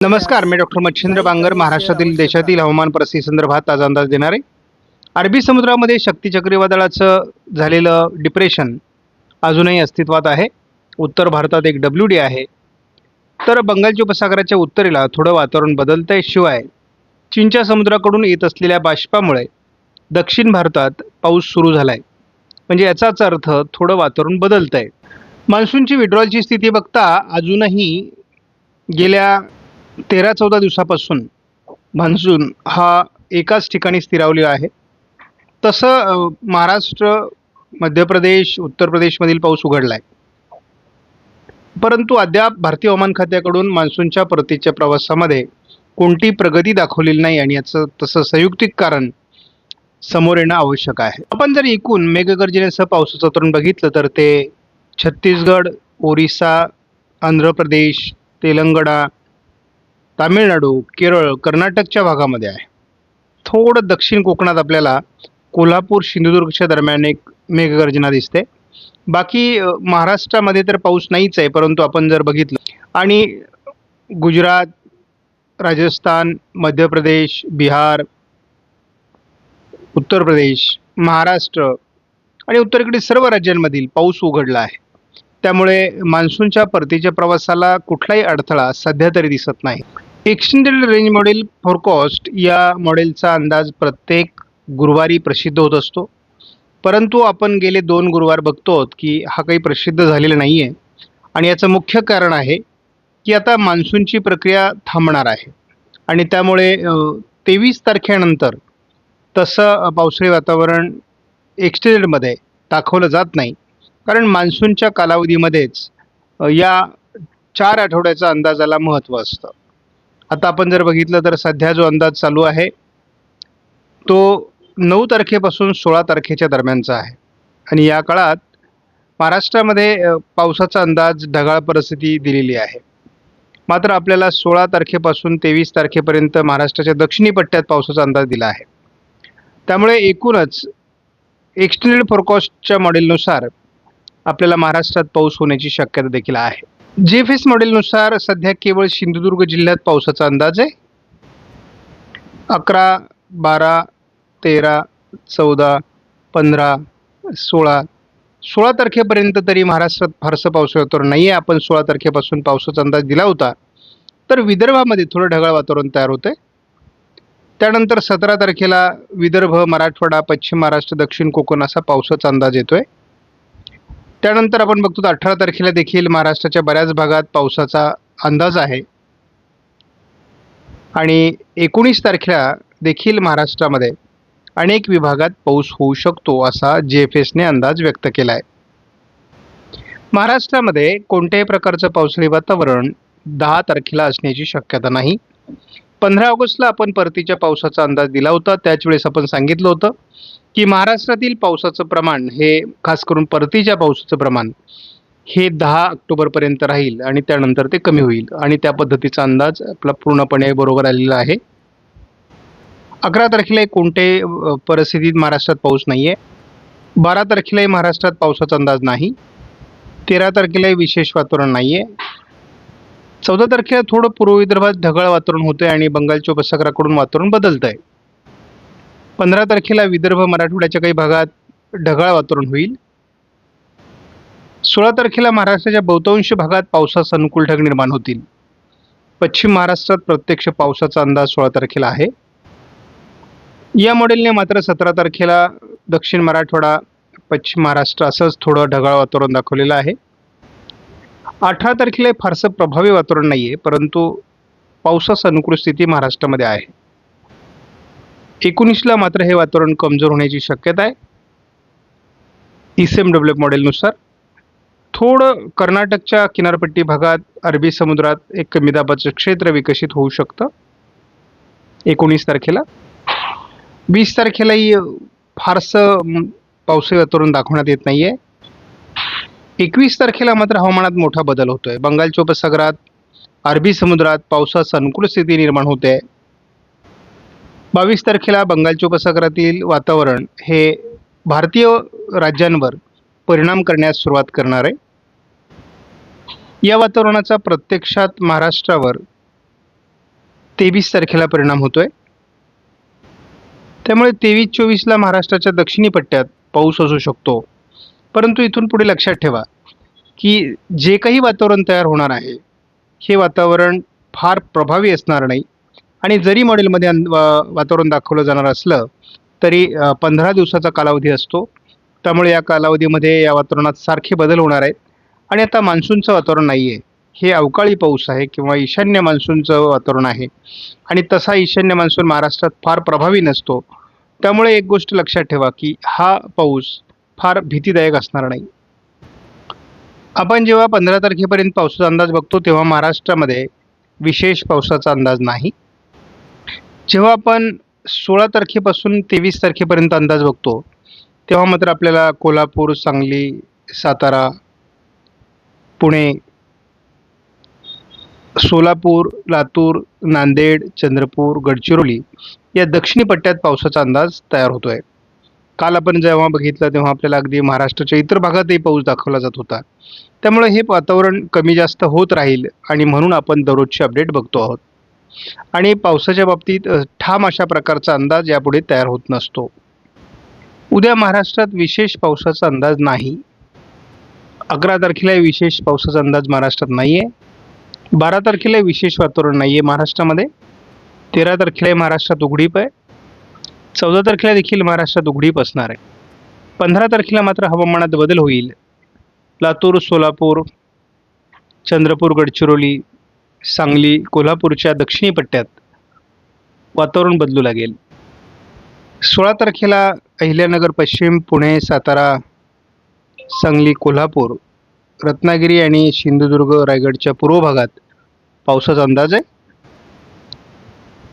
नमस्कार मी डॉक्टर मच्छिंद्र बांगर महाराष्ट्रातील देशातील हवामान परिस्थिती संदर्भात आज अंदाज देणार. आहे अरबी समुद्रामध्ये शक्ती चक्रीवादळाचं झालेलं डिप्रेशन अजूनही अस्तित्वात आहे. उत्तर भारतात एक डब्ल्यू डी आहे. तर बंगालच्या उपसागराच्या उत्तरेला थोडं वातावरण बदलतं आहे शिवाय चीनच्या समुद्राकडून येत असलेल्या बाष्पामुळे दक्षिण भारतात पाऊस सुरू झाला आहे म्हणजे याचाच अर्थ थोडं वातावरण बदलतं आहे मान्सूनची विड्रॉलची स्थिती बघता अजूनही गेल्या तेरा चौदा दिवसापासून मान्सून हा एकाच ठिकाणी स्थिरावलेला आहे. तसं महाराष्ट्र मध्य प्रदेश उत्तर प्रदेशमधील पाऊस उघडला आहे परंतु अद्याप भारतीय हवामान खात्याकडून मान्सूनच्या परतीच्या प्रवासामध्ये कोणती प्रगती दाखवलेली नाही आणि याचं तसं संयुक्तिक कारण समोर येणं आवश्यक आहे. आपण जर एकूण मेघगर्जनेसह पावसाचं तरुण बघितलं तर ते छत्तीसगड ओरिसा आंध्र प्रदेश तेलंगणा तामिळनाडू केरळ कर्नाटकच्या भागामध्ये आहे. थोडं दक्षिण कोकणात आपल्याला कोल्हापूर सिंधुदुर्गच्या दरम्यान एक मेघगर्जना दिसते. बाकी महाराष्ट्रामध्ये तर पाऊस नाहीच आहे परंतु आपण जर बघितलं आणि गुजरात राजस्थान मध्य प्रदेश बिहार उत्तर प्रदेश महाराष्ट्र आणि उत्तरेकडील सर्व राज्यांमधील पाऊस उघडला आहे. त्यामुळे मान्सूनच्या परतीच्या प्रवासाला कुठलाही अडथळा सध्या तरी दिसत नाही. एक्सटेंडेड रेंज मॉडेल फोरकॉस्ट या मॉडेलचा अंदाज प्रत्येक गुरुवारी प्रसिद्ध होत असतो. परंतु आपण गेले दोन गुरुवार बघतो की हा काही प्रसिद्ध झालेला नाही आहे आणि याचं मुख्य कारण आहे की आता मान्सूनची प्रक्रिया थांबणार आहे. आणि त्यामुळे तेवीस तारखेनंतर तसं पावसाळी वातावरण एक्सटेंडेडमध्ये दाखवलं जात नाही. कारण मान्सूनच्या कालावधीमध्येच या चार आठवड्याचा अंदाजाला महत्त्व असतं. आता आपण जर बघितलं तर सध्या जो अंदाज चालू आहे तो नऊ तारखेपासून सोळा तारखेच्या दरम्यानचा आहे. आणि या काळात महाराष्ट्रामध्ये पावसाचा अंदाज ढगाळ परिस्थिती दिलेली आहे. मात्र आपल्याला सोळा तारखेपासून तेवीस तारखेपर्यंत महाराष्ट्राच्या दक्षिणी पट्ट्यात पावसाचा अंदाज दिला आहे. त्यामुळे एकूणच एक्सटेंडेड फोरकास्टच्या मॉडेलनुसार आपल्याला महाराष्ट्रात पाऊस होण्याची शक्यता देखील आहे. जे एफ मॉडेलनुसार सध्या केवळ सिंधुदुर्ग जिल्ह्यात पावसाचा अंदाज आहे. अकरा बारा तेरा चौदा पंधरा सोळा सोळा तारखेपर्यंत तरी महाराष्ट्रात फारसं पावसाळा वातावरण नाही आहे आपण सोळा तारखेपासून पावसाचा अंदाज दिला होता. तर विदर्भामध्ये थोडं ढगाळ वातावरण तयार होतं त्यानंतर सतरा तारखेला विदर्भ मराठवाडा पश्चिम महाराष्ट्र दक्षिण कोकण असा पावसाचा अंदाज येतो आहे त्यानंतर आपण बघतो अठरा तारखेला देखील महाराष्ट्राच्या बऱ्याच भागात पावसाचा अंदाज आहे. आणि एकोणीस तारखेला देखील महाराष्ट्रामध्ये अनेक विभागात पाऊस होऊ शकतो असा जे एफ एसने अंदाज व्यक्त केला आहे महाराष्ट्रामध्ये कोणत्याही प्रकारचं पावसाळी वातावरण दहा तारखेला असण्याची शक्यता नाही. पंधरा ऑगस्टला आपण परतीच्या पावसाचा अंदाज दिला होता. त्याच वेळेस आपण सांगितलं होतं की महाराष्ट्रातील पावसाचं प्रमाण हे खास करून परतीच्या पावसाचं प्रमाण हे दहा ऑक्टोबरपर्यंत राहील आणि त्यानंतर ते कमी होईल. आणि त्या पद्धतीचा अंदाज आपला पूर्णपणे बरोबर आलेला आहे. अकरा तारखेला कोणत्याही परिस्थितीत महाराष्ट्रात पाऊस नाही आहे बारा तारखेलाही महाराष्ट्रात पावसाचा अंदाज नाही. तेरा तारखेलाही विशेष वातावरण नाही आहे चौदा तारखेला थोडं पूर्व विदर्भात ढगाळ वातावरण होतं आणि बंगालच्या उपसागराकडून वातावरण बदलत आहे पंधरा तारखेला विदर्भ मराठवाड्याच्या काही भागात ढगाळ वातावरण होईल. सोळा तारखेला महाराष्ट्राच्या बहुतांश भागात पावसास अनुकूल ढग निर्माण होतील. पश्चिम महाराष्ट्रात प्रत्यक्ष पावसाचा अंदाज सोळा तारखेला आहे. या मॉडेलने मात्र सतरा तारखेला दक्षिण मराठवाडा पश्चिम महाराष्ट्र असंच थोडं ढगाळ वातावरण दाखवलेलं आहे. अठरा तारखेला फारसं प्रभावी वातावरण नाही आहे परंतु पावसास अनुकूल स्थिती महाराष्ट्रामध्ये आहे. एकोणीसला मात्र हे वातावरण कमजोर होण्याची शक्यता आहे. ई सी एम डब्ल्यू मॉडेलनुसार थोडं कर्नाटकच्या किनारपट्टी भागात अरबी समुद्रात एक कमी दाबाचं क्षेत्र विकसित होऊ शकतं. एकोणीस तारखेला. वीस तारखेलाही फारसं म, पावसाळी वातावरण दाखवण्यात येत नाही आहे एकवीस तारखेला मात्र हवामानात मोठा बदल होतोय. बंगालच्या उपसागरात अरबी समुद्रात पावसास अनुकूल स्थिती निर्माण होते. बावीस तारखेला बंगालच्या उपसागरातील वातावरण हे भारतीय राज्यांवर परिणाम करण्यास सुरुवात करणार आहे. या वातावरणाचा प्रत्यक्षात महाराष्ट्रावर तेवीस तारखेला परिणाम होतोय. त्यामुळे तेवीस चोवीसला महाराष्ट्राच्या दक्षिणी पट्ट्यात पाऊस असू शकतो. परंतु इथून पुढे लक्षात ठेवा की जे काही वातावरण तयार होणार आहे हे वातावरण फार प्रभावी असणार नाही. आणि जरी मॉडेलमध्ये वा- वातावरण दाखवलं जाणार असलं तरी पंधरा दिवसाचा कालावधी असतो. त्यामुळे या कालावधीमध्ये या वातावरणात सारखे बदल होणार आहेत. आणि आता मान्सूनचं वातावरण नाही आहे हे अवकाळी पाऊस आहे किंवा ईशान्य मान्सूनचं वातावरण आहे. आणि तसा ईशान्य मान्सून महाराष्ट्रात फार प्रभावी नसतो. त्यामुळे एक गोष्ट लक्षात ठेवा की हा पाऊस फार भीतीदायक असणार नाही. आपण जेव्हा पंधरा तारखेपर्यंत पावसाचा अंदाज बघतो तेव्हा महाराष्ट्रामध्ये विशेष पावसाचा अंदाज नाही. जेव्हा आपण सोळा तारखेपासून तेवीस तारखेपर्यंत अंदाज बघतो तेव्हा मात्र आपल्याला कोल्हापूर सांगली सातारा पुणे सोलापूर लातूर नांदेड चंद्रपूर गडचिरोली या दक्षिणी पट्ट्यात पावसाचा अंदाज तयार होतो आहे काल आपण जेव्हा बघितलं तेव्हा आपल्याला अगदी महाराष्ट्राच्या इतर भागातही पाऊस दाखवला जात होता. त्यामुळे हे वातावरण कमी जास्त होत राहील आणि म्हणून आपण दररोजचे अपडेट बघतो आहोत. आणि पावसाच्या बाबतीत ठाम अशा प्रकारचा अंदाज यापुढे तयार होत नसतो. उद्या महाराष्ट्रात विशेष पावसाचा अंदाज नाही. अकरा तारखेला विशेष पावसाचा अंदाज महाराष्ट्रात नाही आहे बारा तारखेला विशेष वातावरण नाही आहे महाराष्ट्रामध्ये. तेरा तारखेला महाराष्ट्रात उघडीप आहे. चौदा तारखेला देखील महाराष्ट्रात उघडीप असणार आहे. पंधरा तारखेला मात्र हवामानात बदल होईल. लातूर सोलापूर चंद्रपूर गडचिरोली सांगली कोल्हापूरच्या दक्षिणी पट्ट्यात वातावरण बदलू लागेल. सोळा तारखेला अहिल्यानगर पश्चिम पुणे सातारा सांगली कोल्हापूर रत्नागिरी आणि सिंधुदुर्ग रायगडच्या पूर्व भागात पावसाचा अंदाज आहे.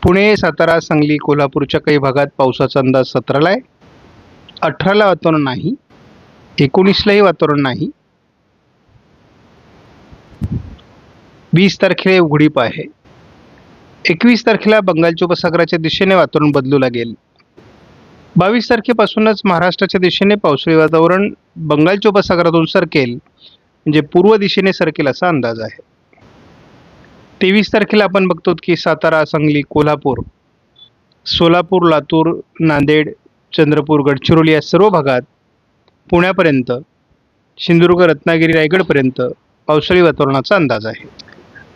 पुणे सातारा सांगली कोल्हापूरच्या काही भागात पावसाचा अंदाज सतराला आहे अठराला वातावरण नाही. एकोणीसलाही वातावरण नाही. वीस तारखेला उघडीप आहे. एकवीस तारखेला बंगालच्या उपसागराच्या दिशेने वातावरण बदलू लागेल. बावीस तारखेपासूनच महाराष्ट्राच्या दिशेने पावसाळी वातावरण बंगालच्या उपसागरातून सरकेल. म्हणजे पूर्व दिशेने सरकेल असा अंदाज आहे. तेवीस तारखेला आपण बघतो की सातारा सांगली कोल्हापूर सोलापूर लातूर नांदेड चंद्रपूर गडचिरोली या सर्व भागात पुण्यापर्यंत सिंधुदुर्ग रत्नागिरी रायगडपर्यंत पावसाळी वातावरणाचा अंदाज आहे.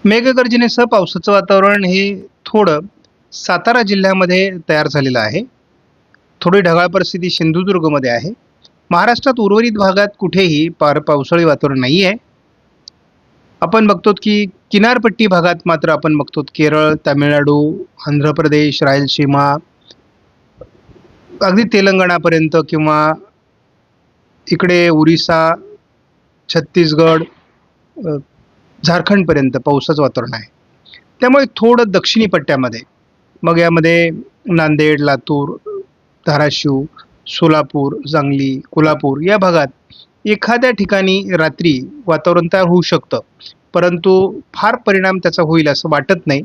मेघगर्जनेसह पावसाचं वातावरण हे थोडं सातारा जिल्ह्यामध्ये तयार झालेलं आहे. थोडी ढगाळ परिस्थिती सिंधुदुर्गमध्ये आहे. महाराष्ट्रात उर्वरित भागात कुठेही पार पावसाळी वातावरण नाही आहे आपण बघतो की किनारपट्टी भागात मात्र आपण बघतो केरळ तामिळनाडू आंध्र प्रदेश रायलसीमा अगदी तेलंगणापर्यंत किंवा इकडे ओरिसा छत्तीसगड झारखंडपर्यंत पावसाचं वातावरण आहे. त्यामुळे थोडं दक्षिणी पट्ट्यामध्ये मग यामध्ये नांदेड लातूर धाराशिव सोलापूर सांगली कोल्हापूर या भागात एखाद्या ठिकाणी रात्री वातावरण तयार होऊ शकतं. परंतु फार परिणाम त्याचा होईल असं वाटत नाही.